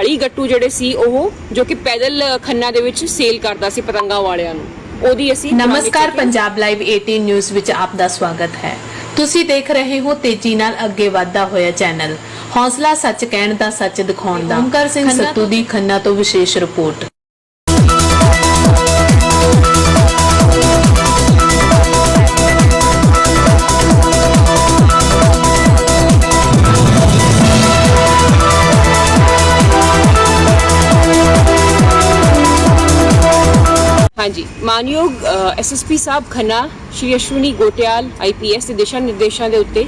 48 ਗੱਟੂ ਜਿਹੜੇ ਸੀ ਉਹ ਜੋ ਕਿ ਪੈਦਲ ਖੰਨਾ ਦੇ ਵਿੱਚ ਸੇਲ ਕਰਦਾ ਸੀ ਪਤੰਗਾਂ ਵਾਲਿਆਂ ਨੂੰ। ਉਹਦੀ ਅਸੀਂ ਨਮਸਕਾਰ ਪੰਜਾਬ ਲਾਈਵ 18 ਨਿਊਜ਼ ਵਿੱਚ ਆਪ ਦਾ ਸਵਾਗਤ ਹੈ। ਤੁਸੀਂ ਦੇਖ ਰਹੇ ਹੋ ਤੇਜ਼ੀ ਨਾਲ ਅੱਗੇ ਵਧਦਾ ਹੋਇਆ ਚੈਨਲ। ਹੌਸਲਾ ਸੱਚ ਕਹਿਣ ਦਾ ਸੱਚ ਦਿਖਾਉਣ ਦਾ। ਓਮਕਾਰ ਸਿੰਘ ਸੱਤੂ ਦੀ ਖੰਨਾ ਤੋਂ ਵਿਸ਼ੇਸ਼ ਰਿਪੋਰਟ। ਹਾਂਜੀ, ਮਾਨਯੋਗ ਐਸਐਸਪੀ ਸਾਹਿਬ ਖੰਨਾ, ਸ਼੍ਰੀ ਅਸ਼ਵਨੀ ਗੋਟਿਆਲ ਆਈਪੀਐਸ ਦੇ ਦਿਸ਼ਾ ਨਿਰਦੇਸ਼ਾਂ ਦੇ ਉੱਤੇ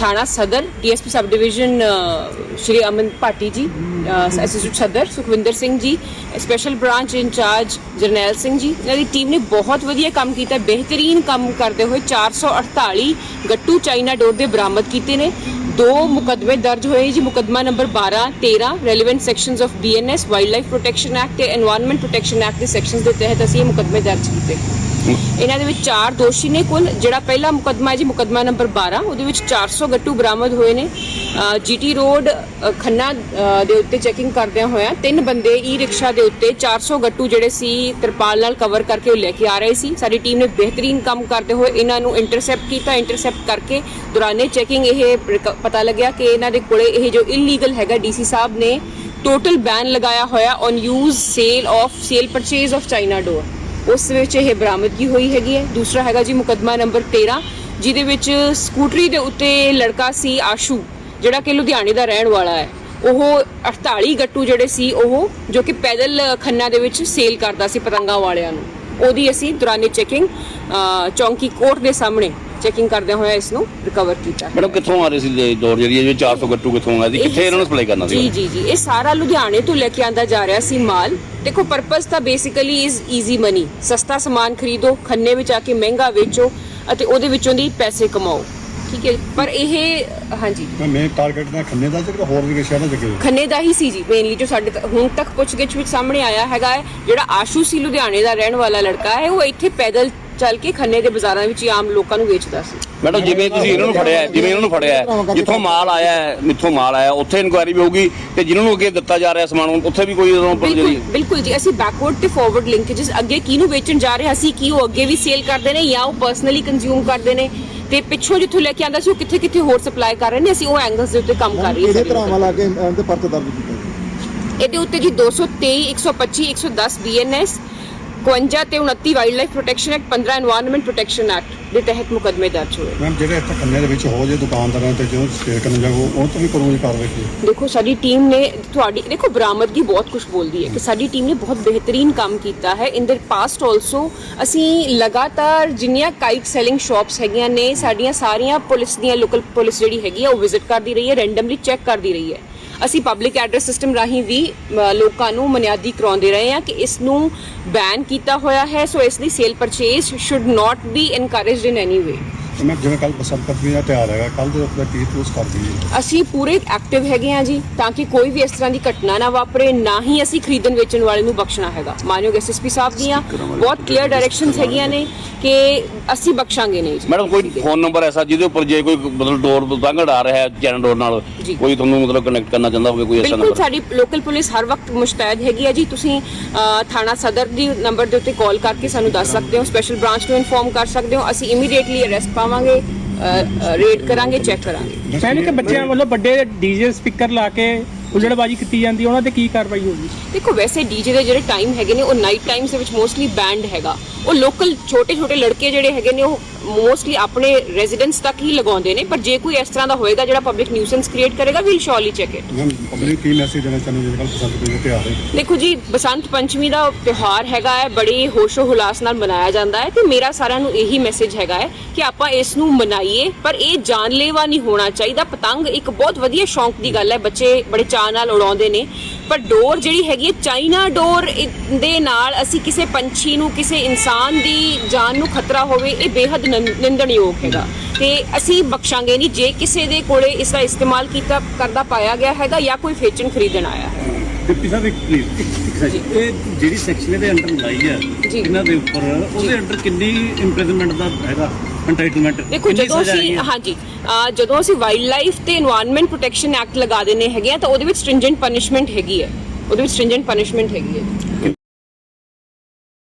ਥਾਣਾ ਸਦਰ DSP sub division Shri Aman Bhati ji SSP ਸਦਰ, Sukhwinder Singh ji special branch incharge Jarnail Singh ji, ਇਹਨਾਂ ਦੀ ਟੀਮ ਨੇ ਬਹੁਤ ਵਧੀਆ ਕੰਮ ਕੀਤਾ, ਬਿਹਤਰੀਨ ਕੰਮ ਕਰਦੇ ਹੋਏ 448 ਗੱਟੂ ਚਾਈਨਾ ਡੋਰ ਦੇ ਬਰਾਮਦ ਕੀਤੇ ਨੇ। ਦੋ ਮੁਕਦਮੇ ਦਰਜ ਹੋਏ ਜੀ। ਮੁਕਦਮਾ number 12 13 relevant sections of BNS wild life protection act ਤੇ এনवायरमेंट ਪ੍ਰੋਟੈਕਸ਼ਨ ਐਕਟ ਦੇ ਸੈਕਸ਼ਨਸ ਦੇ ਤਹਿਤ ਅਸੀਂ ਇਹ ਮੁਕਦਮੇ ਦਰਜ ਕੀਤੇ। ਇਹਨਾਂ ਦੇ ਵਿੱਚ ਚਾਰ ਦੋਸ਼ੀ ਨੇ ਕੁੱਲ, ਜਿਹੜਾ ਪਹਿਲਾ ਮੁਕਦਮਾ ਹੈ ਜੀ, ਮੁਕਦਮਾ ਨੰਬਰ 12 ਉਹਦੇ ਵਿੱਚ 400 ਗੱਟੂ ਬਰਾਮਦ ਹੋਏ ਨੇ। ਜੀਟੀ ਰੋਡ ਖੰਨਾ ਦੇ ਉੱਤੇ ਚੈਕਿੰਗ ਕਰਦਿਆਂ ਹੋਇਆ ਤਿੰਨ ਬੰਦੇ ਈ ਰਿਕਸ਼ਾ ਦੇ ਉੱਤੇ 400 ਗੱਟੂ ਜਿਹੜੇ ਸੀ, ਤਰਪਾਲ ਨਾਲ ਕਵਰ ਕਰਕੇ ਉਹ ਲੈ ਕੇ ਆ ਰਹੇ ਸੀ। ਸਾਡੀ ਟੀਮ ਨੇ ਬਿਹਤਰੀਨ ਕੰਮ ਕਰਦੇ ਹੋਏ ਇਹਨਾਂ ਨੂੰ ਇੰਟਰਸੈਪਟ ਕੀਤਾ। ਇੰਟਰਸੈਪਟ ਕਰਕੇ ਦੌਰਾਨੇ ਚੈਕਿੰਗ ਇਹ ਪਤਾ ਲੱਗਿਆ ਕਿ ਇਹਨਾਂ ਦੇ ਕੋਲੇ ਇਹ ਜੋ ਇਲੀਗਲ ਹੈਗਾ ਡੀਸੀ ਸਾਹਿਬ ਨੇ ਟੋਟਲ ਬੈਨ ਲਗਾਇਆ ਹੋਇਆ on use sale of sale purchase of China ਡੋਰ ਉਸ ਵਿੱਚ ਇਹ ਬਰਾਮਦਗੀ ਹੋਈ ਹੈਗੀ ਹੈ। ਦੂਸਰਾ ਹੈਗਾ ਜੀ ਮੁਕੱਦਮਾ ਨੰਬਰ 13 ਜਿਹਦੇ ਵਿੱਚ ਸਕੂਟਰੀ ਦੇ ਉੱਤੇ ਲੜਕਾ ਸੀ ਆਸ਼ੂ, ਜਿਹੜਾ ਕਿ ਲੁਧਿਆਣੇ ਦਾ ਰਹਿਣ ਵਾਲਾ ਹੈ। ਉਹ 48 ਗੱਟੂ ਜਿਹੜੇ ਸੀ, ਉਹ ਜੋ ਕਿ ਪੈਦਲ ਖੰਨਾ ਦੇ ਵਿੱਚ ਸੇਲ ਕਰਦਾ ਸੀ ਪਤੰਗਾਂ ਵਾਲਿਆਂ ਨੂੰ। ਉਹਦੀ ਅਸੀਂ ਦੌਰਾਨੇ ਚੈਕਿੰਗ ਚੌਂਕੀ ਕੋਰਟ ਦੇ ਸਾਹਮਣੇ ਚੈਕਿੰਗ ਕਰਦਿਆਂ ਹੋਇਆ ਇਸ ਨੂੰ ਰਿਕਵਰ ਕੀਤਾ ਮੈਡਮ ਕਿੱਥੋਂ ਆ ਰਹੀ ਸੀ ਇਹ ਦੌਰ ਜਿਹੜੀ ਇਹ 400 ਗੱਟੂ ਕਿੱਥੋਂ ਆ ਸੀ? ਕਿੱਥੇ ਇਹਨਾਂ ਨੂੰ ਸਪਲਾਈ ਕਰਨਾ ਸੀ? ਜੀ ਜੀ ਇਹ ਸਾਰਾ ਲੁਧਿਆਣੇ ਤੋਂ ਲੈ ਕੇ ਆਂਦਾ ਜਾ ਰਿਹਾ ਸੀ ਮਾਲ। ਦੇਖੋ ਪਰਪਸ ਤਾਂ ਬੇਸਿਕਲੀ ਇਜ਼ ਈਜ਼ੀ ਮਨੀ ਸਸਤਾ ਸਮਾਨ ਖਰੀਦੋ ਖੰਨੇ ਵਿੱਚ ਆ ਕੇ ਮਹਿੰਗਾ ਵੇਚੋ ਅਤੇ ਉਹਦੇ ਵਿੱਚੋਂ ਦੀ ਪੈਸੇ ਕਮਾਓ। ਠੀਕ ਹੈ ਪਰ ਇਹ ਹਾਂਜੀ। ਮੈਂ ਟਾਰਗੇਟ ਦਾ ਖੰਨੇ ਦਾ ਜਿਹੜਾ ਹੋਰ ਵੀ ਸ਼ਹਿਰਾਂ ਚ ਗਏ? ਖੰਨੇ ਦਾ ਹੀ ਸੀ ਜੀ ਮੇਨਲੀ ਜੋ ਸਾਡੇ ਹੁਣ ਤੱਕ ਪੁੱਛਗਿੱਛ ਵਿੱਚ ਸਾਹਮਣੇ ਆਇਆ ਹੈਗਾ ਹੈ ਜਿਹੜਾ ਆਸ਼ੂ ਸੀ ਲੁਧਿਆਣੇ ਦਾ ਰਹਿਣ ਵਾਲਾ ਲੜਕਾ ਹੈ ਉਹ ਇੱਥੇ ਪੈਦਲ ਚੱਲ ਕੇ ਖੰਨੇ ਦੇ ਬਾਜ਼ਾਰਾਂ ਵਿੱਚ ਹੀ ਆਮ ਲੋਕਾਂ ਨੂੰ ਵੇਚਦਾ ਸੀ। ਮੈਡਮ ਜਿਵੇਂ ਤੁਸੀਂ ਇਹਨਾਂ ਨੂੰ ਫੜਿਆ ਹੈ, ਜਿਵੇਂ ਇਹਨਾਂ ਨੂੰ ਫੜਿਆ ਹੈ, ਜਿੱਥੋਂ ਮਾਲ ਆਇਆ ਹੈ ਮਿੱਥੋਂ ਮਾਲ ਆਇਆ ਉੱਥੇ ਇਨਕੁਆਇਰੀ ਵੀ ਹੋਊਗੀ ਤੇ ਜਿਨ੍ਹਾਂ ਨੂੰ ਅੱਗੇ ਦਿੱਤਾ ਜਾ ਰਿਹਾ ਸਮਾਨ ਉੱਥੇ ਵੀ ਕੋਈ ਉਦੋਂ ਪਰ ਬਿਲਕੁਲ ਜਿਹੜੀ ਬਿਲਕੁਲ ਜੀ ਅਸੀਂ ਬੈਕਵਰਡ ਤੇ ਫਾਰਵਰਡ ਲਿੰਕੇजेस ਅੱਗੇ ਕਿਹਨੂੰ ਵੇਚਣ ਜਾ ਰਹੇ ਹਾਂ ਅਸੀਂ ਕੀ ਉਹ ਅੱਗੇ ਵੀ ਸੇਲ ਕਰਦੇ ਨੇ ਜਾਂ ਉਹ ਪਰਸਨਲੀ ਕੰਜ਼ਿਊਮ ਕਰਦੇ ਨੇ? ਤੇ ਪਿੱਛੋਂ ਜਿੱਥੋਂ ਲੈ ਕੇ ਆਂਦਾ ਸੀ ਉਹ ਕਿੱਥੇ ਕਿੱਥੇ ਹੋਰ ਸਪਲਾਈ ਕਰ ਰਹੇ ਨੇ ਅਸੀਂ ਉਹ ਐਂਗਲਸ ਦੇ ਉੱਤੇ ਕੰਮ ਕਰ ਰਹੀ ਇਹਦੇ ਹਾਂ ਧਰਾਵਾਂ ਲਾ ਕੇ ਇਹਨਾਂ ਤੇ ਪਰਚਾ ਦਰਜ ਕੀਤਾ ਜੀ। ਇਹਦੇ ਉੱਤੇ ਜੀ 223 125 110 ਬੀਐਨਐਸ 51 ਤੇ 29 wild life protection act 15 environment protection act ਦੇ ਤਹਿਤ ਮੁਕਦਮੇ ਦਰਜ ਹੋਏ। ਮੈਮ ਜਿਹੜੇ ਇੱਥੇ ਖੰਨੇ ਦੇ ਵਿੱਚ ਹੋ ਜੇ ਦੁਕਾਨਦਾਰਾਂ ਤੇ ਜਿਉਂ ਸਟੇਟ ਨੂੰ ਜਾਓ ਉਹ ਤੋਂ ਵੀ ਕਰੋਗੇ ਕਾਰਵਾਈ ਕੀ ਦੇਖੋ ਸਾਡੀ ਟੀਮ ਨੇ ਤੁਹਾਡੀ ਦੇਖੋ ਬਰਾਮਦਗੀ ਬਹੁਤ ਕੁਝ ਬੋਲਦੀ ਹੈ ਕਿ ਸਾਡੀ ਟੀਮ ਨੇ ਬਹੁਤ ਬਿਹਤਰੀਨ ਕੰਮ ਕੀਤਾ ਹੈ। ਇਨ ਦਰ ਪਾਸਟ ਆਲਸੋ ਅਸੀਂ ਲਗਾਤਾਰ ਜਿੰਨੀਆਂ ਕਾਈਟ ਸੈਲਿੰਗ ਸ਼ਾਪਸ ਹੈਗੀਆਂ ਨੇ ਸਾਡੀਆਂ ਸਾਰੀਆਂ ਪੁਲਿਸ ਦੀਆਂ ਲੋਕਲ ਪੁਲਿਸ ਜਿਹੜੀ ਹੈਗੀ ਆ ਉਹ ਵਿਜ਼ਿਟ ਕਰਦੀ ਰਹੀ ਹੈ ਰੈਂਡਮਲੀ ਚੈੱਕ ਕਰਦੀ ਰਹੀ ਹੈ। ਅਸੀਂ ਪਬਲਿਕ ਐਡਰੈਸ ਸਿਸਟਮ ਰਾਹੀਂ ਵੀ ਲੋਕਾਂ ਨੂੰ ਮਨਿਆਦੀ ਕਰਾਉਂਦੇ ਰਹੇ ਹਾਂ ਕਿ ਇਸ ਨੂੰ ਬੈਨ ਕੀਤਾ ਹੋਇਆ ਹੈ, ਸੋ ਇਸ ਦੀ sale purchase should not be encouraged in any way ਤੇ ਮੈਂ ਜਿਵੇਂ ਕੱਲ ਬਸੰਤ ਪੰਚਮੀ ਦਾ ਤਿਉਹਾਰ ਹੈਗਾ ਕੱਲ ਦੇ ਉੱਤੇ ਕੀ ਪੋਸਟ ਕਰ ਦਈਏ ਅਸੀਂ ਪੂਰੇ ਐਕਟਿਵ ਹੈਗੇ ਹਾਂ ਜੀ ਤਾਂ ਕਿ ਕੋਈ ਵੀ ਇਸ ਤਰ੍ਹਾਂ ਦੀ ਘਟਨਾ ਨਾ ਵਾਪਰੇ ਨਾ ਹੀ ਅਸੀਂ ਖਰੀਦਣ ਵੇਚਣ ਵਾਲੇ ਨੂੰ ਬਖਸ਼ਣਾ ਹੈਗਾ। ਮਾਨਯੋਗ ਐਸਐਸਪੀ ਸਾਹਿਬ ਦੀਆਂ ਬਹੁਤ ਕਲੀਅਰ ਡਾਇਰੈਕਸ਼ਨਸ ਹੈਗੀਆਂ ਨੇ ਕਿ ਅਸੀਂ ਬਖਸ਼ਾਂਗੇ ਨਹੀਂ ਜੀ। ਮੈਡਮ ਕੋਈ ਫੋਨ ਨੰਬਰ ਐਸਾ ਜਿਹਦੇ ਉੱਪਰ ਜੇ ਕੋਈ ਮਤਲਬ ਡੋਰ ਤੋਂ ਤੰਗ ਆ ਰਿਹਾ ਹੈ ਚੈਨਲ ਡੋਰ ਨਾਲ ਜੀ। ਕੋਈ ਤੁਹਾਨੂੰ ਮਤਲਬ ਕਨੈਕਟ ਕਰਨਾ ਚਾਹੁੰਦਾ ਹੋਵੇ ਕੋਈ ਐਸਾ ਬਿਲਕੁਲ ਨੰਬਰ ਸਾਡੀ ਲੋਕਲ ਪੁਲਿਸ ਹਰ ਵਕਤ ਮੁਸ਼ਤੈਦ ਹੈਗੀ ਹੈ ਜੀ। ਤੁਸੀਂ ਅ, ਥਾਣਾ ਸਦਰ ਦੀ ਨੰਬਰ ਦੇ ਉੱਤੇ ਕਾਲ ਕਰਕੇ ਸਾਨੂੰ ਦੱਸ ਸਕਦੇ ਹੋ ਸਪੈਸ਼ਲ ਬ੍ਰਾਂਚ ਨੂੰ ਇਨਫੋਰਮ ਕਰ ਸਕਦੇ ਹੋ। ਅਸੀਂ ਇਮੀਡੀਏਟਲੀ ਅਰੈਸਟ ਪਾਵਾਂਗੇ ਰੇਡ ਕਰਾਂਗੇ ਚੈੱਕ ਕਰਾਂਗੇ। ਕਹਿੰਦੇ ਕਿ ਬੱਚਿਆਂ ਵੱਲੋਂ ਵੱਡੇ ਡੀਜੇ ਸਪੀਕਰ ਲਾ ਕੇ ਹੁੱਲੜਬਾਜੀ ਕੀਤੀ ਜਾਂਦੀ ਉਹਨਾਂ ਤੇ ਕੀ ਕਾਰਵਾਈ ਹੋਊਗੀ? ਦੇਖੋ ਵੈਸੇ ਡੀਜੇ ਦੇ ਜਿਹੜੇ ਟਾਈਮ ਹੈਗੇ ਨੇ ਉਹ ਨਾਈਟ ਟਾਈਮਸ ਦੇ ਵਿੱਚ ਮੋਸਟਲੀ ਬੈਂਡ ਹੈਗਾ। ਉਹ ਲੋਕਲ ਛੋਟੇ ਛੋਟੇ ਲੜਕੇ ਜਿਹੜੇ ਹੈਗੇ ਨੇ ਉਹ ਮੋਸਟਲੀ ਆਪਣੇ ਰੈਜ਼ੀਡੈਂਸ ਤੱਕ ਹੀ ਲਗਾਉਂਦੇ ਨੇ ਪਰ ਜੇ ਕੋਈ ਇਸ ਤਰ੍ਹਾਂ ਦਾ ਹੋਏਗਾ ਜਿਹੜਾ ਪਬਲਿਕ ਨਿਊਸੈਂਸ ਕ੍ਰੀਏਟ ਕਰੇਗਾ we'll surely check it ma'am public Ki message ਦੇਣਾ ਚਾਹੁੰਦੇ ਜਿਹੜੇ ਬਸੰਤ ਪੰਚਮੀ ਦਾ ਤਿਉਹਾਰ ਹੈ? ਦੇਖੋ ਜੀ ਬਸੰਤ ਪੰਚਮੀ ਦਾ ਤਿਉਹਾਰ ਹੈਗਾ ਹੈ ਬੜੀ ਹੋਸ਼ੋ ਹੁਲਾਸ ਨਾਲ ਮਨਾਇਆ ਜਾਂਦਾ ਹੈ ਤੇ ਮੇਰਾ ਸਾਰਿਆਂ ਨੂੰ ਇਹੀ ਮੈਸੇਜ ਹੈਗਾ ਹੈ ਕਿ ਆਪਾਂ ਇਸ ਨੂੰ ਮਨਾਈਏ ਪਰ ਇਹ ਜਾਨਲੇਵਾ ਨਹੀਂ ਹੋਣਾ ਚਾਹੀਦਾ। ਪਤੰਗ ਇੱਕ ਬਹੁਤ ਵਧੀਆ ਸ਼ੌਂਕ ਦੀ ਗੱਲ ਹੈ ਬੱਚੇ ਬੜੇ ਚਾਅ ਨਾਲ ਉਡਾਉਂਦੇ ਨੇ। ਪਰ ਡੋਰ ਜਿਹੜੀ ਹੈਗੀ ਹੈ ਚਾਈਨਾ ਡੋਰ ਦੇ ਨਾਲ ਅਸੀਂ ਕਿਸੇ ਪੰਛੀ ਨੂੰ ਕਿਸੇ ਇਨਸਾਨ ਦੀ ਜਾਨ ਨੂੰ ਖਤਰਾ ਹੋਵੇ ਇਹ ਬੇहद ਨਿੰਦਣਯੋਗ ਹੈਗਾ। ਤੇ ਅਸੀਂ ਬਖਸ਼ਾਂਗੇ ਨਹੀਂ ਜੇ ਕਿਸੇ ਦੇ ਕੋਲੇ ਇਸ ਦਾ ਇਸਤੇਮਾਲ ਕੀਤਾ ਕਰਦਾ ਪਾਇਆ ਗਿਆ ਹੈਗਾ ਜਾਂ ਕੋਈ ਵੇਚਣ ਖਰੀਦਣ ਆਇਆ ਹੈ। ਡਿਪਟੀ ਸਾਹਿਬ ਇੱਕ ਪਲੀਜ਼ ਇਹ ਜਿਹੜੀ ਸੈਕਸ਼ਨ ਇਹਦੇ ਅੰਡਰ ਲਾਈ ਹੈ। ਇਹਨਾਂ ਦੇ ਉੱਪਰ ਉਹਦੇ ਅੰਡਰ ਕਿੰਨੀ ਇੰਪ੍ਰਿਜ਼ਨਮੈਂਟ ਦਾ ਹੈਗਾ? ਐਂਟਾਈਟਲਮੈਂਟ ਦੇਖੋ ਜਦੋਂ ਅਸੀਂ ਹਾਂਜੀ ਜਦੋਂ ਅਸੀਂ ਵਾਈਲਡ ਲਾਈਫ ਤੇ এনवायरमेंट ਪ੍ਰੋਟੈਕਸ਼ਨ ਐਕਟ ਲਗਾ ਦੇਨੇ ਹੈਗੇ ਆ ਤਾਂ ਉਹਦੇ ਵਿੱਚ ਸਟ੍ਰਿੰਜੈਂਟ ਪਨਿਸ਼ਮੈਂਟ ਹੈਗੀ ਹੈ। ਉਹਦੇ ਵਿੱਚ ਸਟ੍ਰਿੰਜੈਂਟ ਪਨਿਸ਼ਮੈਂਟ ਹੈਗੀ ਹੈ।